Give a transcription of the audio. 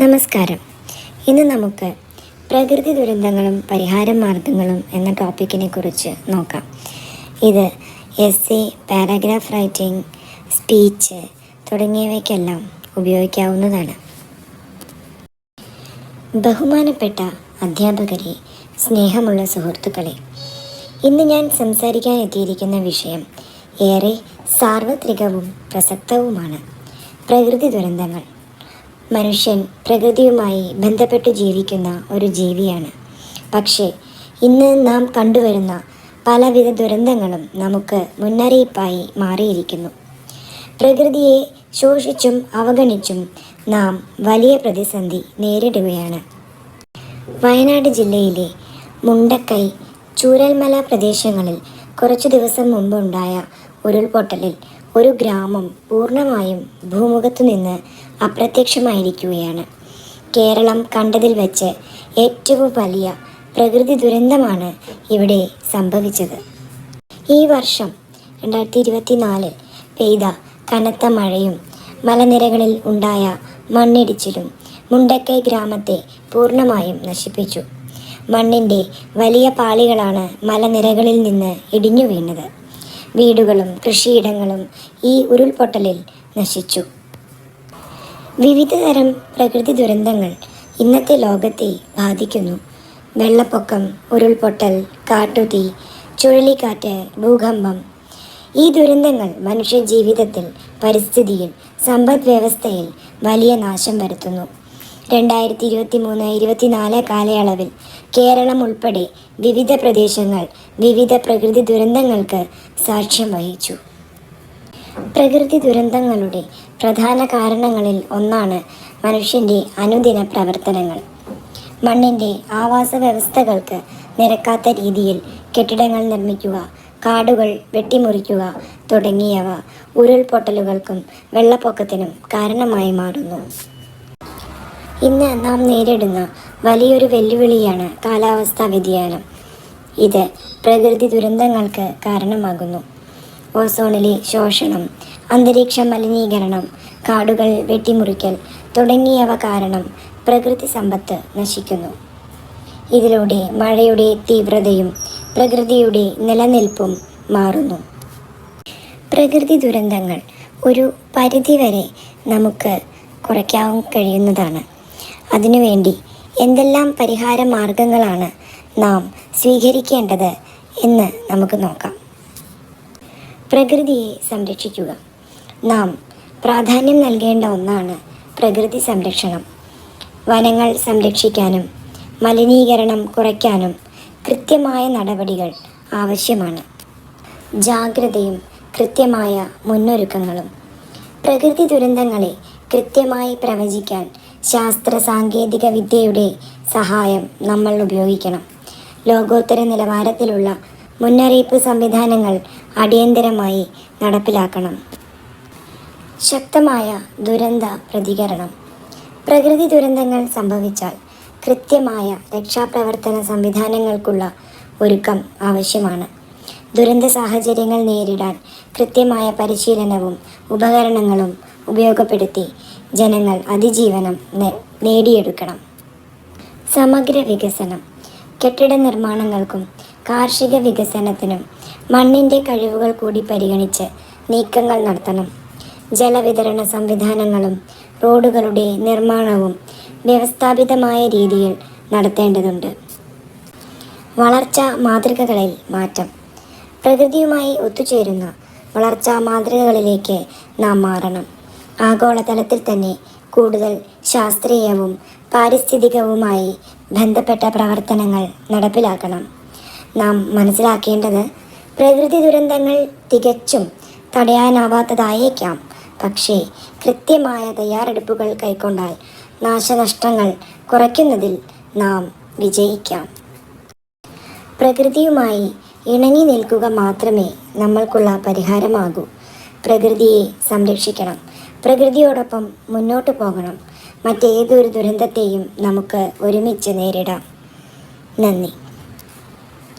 നമസ്കാരം. ഇന്ന് നമുക്ക് പ്രകൃതി ദുരന്തങ്ങളും പരിഹാര മാർഗങ്ങളും എന്ന ടോപ്പിക്കിനെ കുറിച്ച് നോക്കാം. ഇത് essay paragraph writing speech തുടങ്ങിയവയ്ക്കെല്ലാം ഉപയോഗിക്കാവുന്നതാണ്. ബഹുമാനപ്പെട്ട അധ്യാപകരെ സ്നേഹമുള്ള സുഹൃത്തുക്കളെ ഇന്ന് ഞാൻ സംസാരിക്കാൻ എത്തിയിരിക്കുന്ന വിഷയം ഏറെ സാർവത്രികവും പ്രസക്തവുമാണ്. പ്രകൃതി ദുരന്തങ്ങൾ. മനുഷ്യൻ പ്രകൃതിയുമായി ബന്ധപ്പെട്ട് ജീവിക്കുന്ന ഒരു ജീവിയാണ്. പക്ഷേ ഇന്ന് നാം കണ്ടുവരുന്ന പലവിധ ദുരന്തങ്ങളും നമുക്ക് മുന്നറിയിപ്പായി മാറിയിരിക്കുന്നു. പ്രകൃതിയെ ശോഷിച്ചും അവഗണിച്ചും നാം വലിയ പ്രതിസന്ധി നേരിടുകയാണ്. വയനാട് ജില്ലയിലെ മുണ്ടക്കൈ ചൂരൽമല പ്രദേശങ്ങളിൽ കുറച്ചു ദിവസം മുമ്പുണ്ടായ ഉരുൾപൊട്ടലിൽ ഒരു ഗ്രാമം പൂർണമായും ഭൂമുഖത്തു നിന്ന് അപ്രത്യക്ഷമായിരിക്കുകയാണ്. കേരളം കണ്ടതിൽ വെച്ച് ഏറ്റവും വലിയ പ്രകൃതി ദുരന്തമാണ് ഇവിടെ സംഭവിച്ചത്. ഈ വർഷം രണ്ടായിരത്തി ഇരുപത്തിനാലിൽ പെയ്ത കനത്ത മഴയും മലനിരകളിൽ ഉണ്ടായ മണ്ണിടിച്ചിലും മുണ്ടക്കൈ ഗ്രാമത്തെ പൂർണമായും നശിപ്പിച്ചു. മണ്ണിന്റെ വലിയ പാളികളാണ് മലനിരകളിൽ നിന്ന് ഇടിഞ്ഞു വീണത്. വീടുകളും കൃഷിയിടങ്ങളും ഈ ഉരുൾപൊട്ടലിൽ നശിച്ചു. വിവിധ തരം പ്രകൃതി ദുരന്തങ്ങൾ ഇന്നത്തെ ലോകത്തെ ബാധിക്കുന്നു. വെള്ളപ്പൊക്കം ഉരുൾപൊട്ടൽ കാട്ടുതീ ചുഴലിക്കാറ്റ് ഭൂകമ്പം. ഈ ദുരന്തങ്ങൾ മനുഷ്യ ജീവിതത്തിൽ പരിസ്ഥിതിയിൽ സമ്പദ് വ്യവസ്ഥയിൽ വലിയ നാശം വരുത്തുന്നു. രണ്ടായിരത്തി ഇരുപത്തി മൂന്ന് ഇരുപത്തിനാല് കാലയളവിൽ കേരളം ഉൾപ്പെടെ വിവിധ പ്രദേശങ്ങൾ വിവിധ പ്രകൃതി ദുരന്തങ്ങൾക്ക് സാക്ഷ്യം വഹിച്ചു. പ്രകൃതി ദുരന്തങ്ങളുടെ പ്രധാന കാരണങ്ങളിൽ ഒന്നാണ് മനുഷ്യന്റെ അനുദിന പ്രവർത്തനങ്ങൾ. മണ്ണിന്റെ ആവാസ വ്യവസ്ഥകൾക്ക് നിരക്കാത്ത രീതിയിൽ കെട്ടിടങ്ങൾ നിർമ്മിക്കുക കാടുകൾ വെട്ടിമുറിക്കുക തുടങ്ങിയവ ഉരുൾപൊട്ടലുകൾക്കും വെള്ളപ്പൊക്കത്തിനും കാരണമായി മാറുന്നു. ഇന്ന് നാം നേരിടുന്ന വലിയൊരു വെല്ലുവിളിയാണ് കാലാവസ്ഥാ വ്യതിയാനം. ഇത് പ്രകൃതി ദുരന്തങ്ങൾക്ക് കാരണമാകുന്നു. ഓസോണിലെ ശോഷണം അന്തരീക്ഷ മലിനീകരണം കാടുകൾ വെട്ടിമുറിക്കൽ തുടങ്ങിയവ കാരണം പ്രകൃതി സമ്പത്ത് നശിക്കുന്നു. ഇതിലൂടെ മഴയുടെ തീവ്രതയും പ്രകൃതിയുടെ നിലനിൽപ്പും മാറുന്നു. പ്രകൃതി ദുരന്തങ്ങൾ ഒരു പരിധിവരെ നമുക്ക് കുറയ്ക്കാൻ കഴിയുന്നതാണ്. അതിനുവേണ്ടി എന്തെല്ലാം പരിഹാര മാർഗങ്ങളാണ് നാം സ്വീകരിക്കേണ്ടത് എന്ന് നമുക്ക് നോക്കാം. പ്രകൃതിയെ സംരക്ഷിക്കുക. നാം പ്രാധാന്യം നൽകേണ്ട ഒന്നാണ് പ്രകൃതി സംരക്ഷണം. വനങ്ങൾ സംരക്ഷിക്കാനും മലിനീകരണം കുറയ്ക്കാനും കൃത്യമായ നടപടികൾ ആവശ്യമാണ്. ജാഗ്രതയും കൃത്യമായ മുന്നൊരുക്കങ്ങളും. പ്രകൃതി ദുരന്തങ്ങളെ കൃത്യമായി പ്രവചിക്കാൻ ശാസ്ത്ര സാങ്കേതിക വിദ്യയുടെ സഹായം നമ്മൾ ഉപയോഗിക്കണം. ലോകോത്തര നിലവാരത്തിലുള്ള മുന്നറിയിപ്പ് സംവിധാനങ്ങൾ അടിയന്തരമായി നടപ്പിലാക്കണം. ശക്തമായ ദുരന്ത പ്രതികരണം. പ്രകൃതി ദുരന്തങ്ങൾ സംഭവിച്ചാൽ കൃത്യമായ രക്ഷാപ്രവർത്തന സംവിധാനങ്ങൾക്കുള്ള ഒരുക്കം ആവശ്യമാണ്. ദുരന്ത സാഹചര്യങ്ങൾ നേരിടാൻ കൃത്യമായ പരിശീലനവും ഉപകരണങ്ങളും ഉപയോഗപ്പെടുത്തി ജനങ്ങൾ അതിജീവനം നേടിയെടുക്കണം. സമഗ്ര വികസനം. കെട്ടിട നിർമ്മാണങ്ങൾക്കും കാർഷിക വികസനത്തിനും മണ്ണിന്റെ കഴിവുകൾ കൂടി പരിഗണിച്ച് നീക്കങ്ങൾ നടത്തണം. ജലവിതരണ സംവിധാനങ്ങളും റോഡുകളുടെ നിർമ്മാണവും വ്യവസ്ഥാപിതമായ രീതിയിൽ നടത്തേണ്ടതുണ്ട്. വളർച്ചാ മാതൃകകളിൽ മാറ്റം. പ്രകൃതിയുമായി ഒത്തുചേരുന്ന വളർച്ചാ മാതൃകകളിലേക്ക് നാം മാറണം. ആഗോളതലത്തിൽ തന്നെ കൂടുതൽ ശാസ്ത്രീയവും പാരിസ്ഥിതികവുമായി ബന്ധപ്പെട്ട പ്രവർത്തനങ്ങൾ നടപ്പിലാക്കണം. നാം മനസ്സിലാക്കേണ്ടത് പ്രകൃതി ദുരന്തങ്ങൾ തികച്ചും തടയാനാവാത്തതായേക്കാം. പക്ഷേ കൃത്യമായ തയ്യാറെടുപ്പുകൾ കൈക്കൊണ്ടാൽ നാശനഷ്ടങ്ങൾ കുറയ്ക്കുന്നതിൽ നാം വിജയിക്കാം. പ്രകൃതിയുമായി ഇണങ്ങി നിൽക്കുക മാത്രമേ നമ്മൾക്കുള്ള പരിഹാരമാകൂ. പ്രകൃതിയെ സംരക്ഷിക്കണം. പ്രകൃതിയോടൊപ്പം മുന്നോട്ട് പോകണം. മറ്റേതൊരു ദുരന്തത്തെയും നമുക്ക് ഒരുമിച്ച് നേരിടാം. നന്ദി.